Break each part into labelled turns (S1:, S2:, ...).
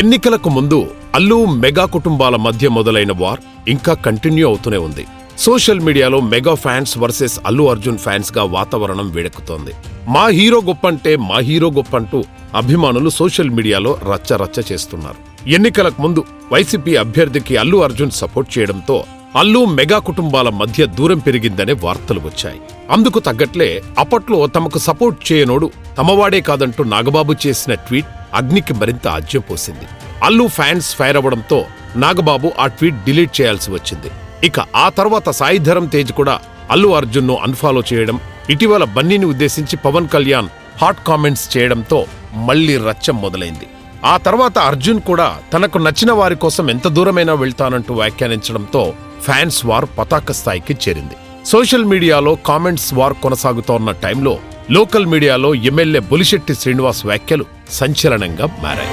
S1: ఎన్నికలకు ముందు అల్లు మెగా కుటుంబాల మధ్య మొదలైన వార్ ఇంకా కంటిన్యూ అవుతూనే ఉంది. సోషల్ మీడియాలో mega fans versus Allu Arjun ఫ్యాన్స్గా వాతావరణం వేడెక్కుతోంది. మా హీరో గొప్పంటే మా హీరో గొప్పంటూ అభిమానులు సోషల్ మీడియాలో రచ్చ రచ్చ చేస్తున్నారు. ఎన్నికలకు ముందు వైసీపీ అభ్యర్థికి అల్లు అర్జున్ సపోర్ట్ చేయడంతో అల్లు మెగా కుటుంబాల మధ్య దూరం పెరిగిందనే వార్తలు వచ్చాయి. అందుకు తగ్గట్లే అప్పట్లో తమకు సపోర్ట్ చేయనోడు తమవాడే కాదంటూ నాగబాబు చేసిన ట్వీట్ అగ్నికి మరింత ఆజ్యం పోసింది. అల్లు ఫ్యాన్స్ ఫైర్ అవ్వడంతో నాగబాబు ఆ ట్వీట్ డిలీట్ చేయాల్సి వచ్చింది. ఇక ఆ తర్వాత సాయిధరం తేజ్ కూడా అల్లు అర్జున్ను అన్ఫాలో చేయడం ఇటీవల బన్నీని ఉద్దేశించి పవన్ కళ్యాణ్ హాట్ కామెంట్స్ చేయడంతో మళ్ళీ రచ్చం మొదలైంది. ఆ తర్వాత అర్జున్ కూడా తనకు నచ్చిన వారి కోసం ఎంత దూరమైనా వెళ్తానంటూ వ్యాఖ్యానించడంతో ఫ్యాన్స్ వార్ పతాక స్థాయికి చేరింది. సోషల్ మీడియాలో కామెంట్స్ వార్ కొనసాగుతోన్న టైంలో లోకల్ మీడియాలో ఎమ్మెల్యే బులిశెట్టి శ్రీనివాస్ వ్యాఖ్యలు సంచలనంగా మారాయి.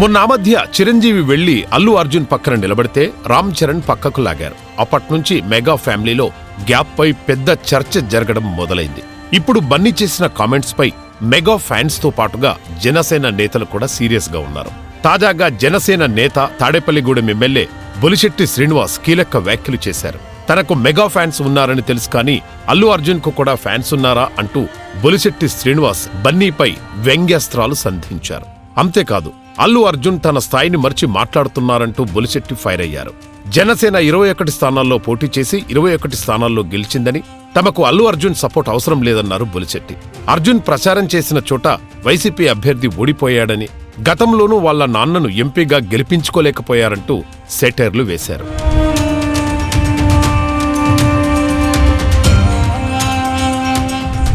S1: మొన్న ఆ మధ్య చిరంజీవి వెళ్ళి అల్లు అర్జున్ పక్కన నిలబడితే రామ్ చరణ్ పక్కకు లాగారు. అప్పట్నుంచి మెగా ఫ్యామిలీలో గ్యాప్ పై పెద్ద చర్చ జరగడం మొదలైంది. ఇప్పుడు బన్నీ చేసిన కామెంట్స్ పై మెగా ఫ్యాన్స్తో పాటుగా జనసేన నేతలు కూడా సీరియస్గా ఉన్నారు. తాజాగా జనసేన నేత తాడేపల్లిగూడెం ఎమ్మెల్యే బొలిశెట్టి శ్రీనివాస్ కీలక వ్యాఖ్యలు చేశారు. తనకు మెగా ఫ్యాన్స్ ఉన్నారని తెలుసు కానీ అల్లు అర్జున్కు కూడా ఫ్యాన్స్ ఉన్నారా అంటూ బొలిశెట్టి శ్రీనివాస్ బన్నీపై వ్యంగ్యాస్త్రాలు సంధించారు. అంతేకాదు అల్లు అర్జున్ తన స్థాయిని మర్చి మాట్లాడుతున్నారంటూ బొలిశెట్టి ఫైర్ అయ్యారు. జనసేన ఇరవై ఒకటి స్థానాల్లో పోటీ చేసి ఇరవై ఒకటి స్థానాల్లో గెలిచిందని తమకు అల్లు అర్జున్ సపోర్ట్ అవసరం లేదన్నారు బొలిశెట్టి. అర్జున్ ప్రచారం చేసిన చోట వైసీపీ అభ్యర్థి ఓడిపోయాడని గతంలోనూ వాళ్ళ నాన్నను ఎంపీగా గెలిపించుకోలేకపోయారంటూ సెటైర్లు వేశారు.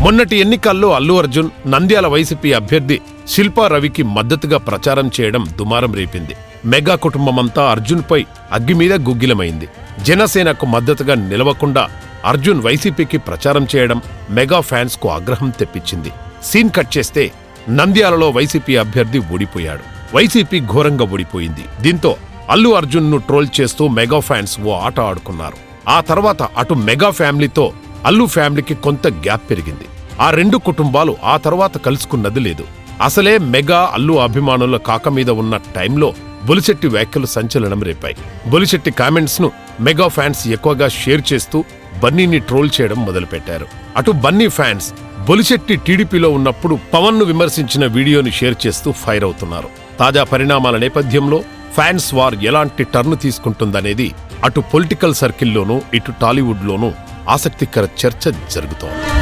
S1: మొన్నటి ఎన్నికల్లో అల్లు అర్జున్ నంద్యాల వైసీపీ అభ్యర్థి శిల్పా రవికి మద్దతుగా ప్రచారం చేయడం దుమారం రేపింది. మెగా కుటుంబమంతా అర్జున్పై అగ్గిమీద గుగ్గిలమైంది. జనసేనకు మద్దతుగా నిలవకుండా అర్జున్ వైసీపీకి ప్రచారం చేయడం మెగా ఫ్యాన్స్కు ఆగ్రహం తెప్పించింది. సీన్ కట్ చేస్తే నంద్యాలలో వైసీపీ అభ్యర్థి ఓడిపోయాడు. వైసీపీ ఘోరంగా ఓడిపోయింది. దీంతో అల్లు అర్జున్ను ట్రోల్ చేస్తూ మెగా ఫ్యాన్స్ ఓ ఆట ఆడుకున్నారు. ఆ తర్వాత అటు మెగా ఫ్యామిలీతో అల్లు ఫ్యామిలీకి కొంత గ్యాప్ పెరిగింది. ఆ రెండు కుటుంబాలు ఆ తర్వాత కలుసుకున్నది లేదు. అసలే మెగా అల్లు అభిమానుల కాక మీద ఉన్న టైంలో బొలిశెట్టి వ్యాఖ్యలు సంచలనం రేపాయి. బొలిశెట్టి కామెంట్స్ను మెగా ఫ్యాన్స్ ఎక్కువగా షేర్ చేస్తూ బన్నీని ట్రోల్ చేయడం మొదలుపెట్టారు. అటు బన్నీ ఫ్యాన్స్ బొలిశెట్టి టీడీపీలో ఉన్నప్పుడు పవన్ను విమర్శించిన వీడియోని షేర్ చేస్తూ ఫైర్ అవుతున్నారు. తాజా పరిణామాల నేపథ్యంలో ఫ్యాన్స్ వార్ ఎలాంటి టర్న్ తీసుకుంటుందనేది అటు పొలిటికల్ సర్కిల్లోనూ ఇటు టాలీవుడ్లోనూ ఆసక్తికర చర్చ జరుగుతోంది.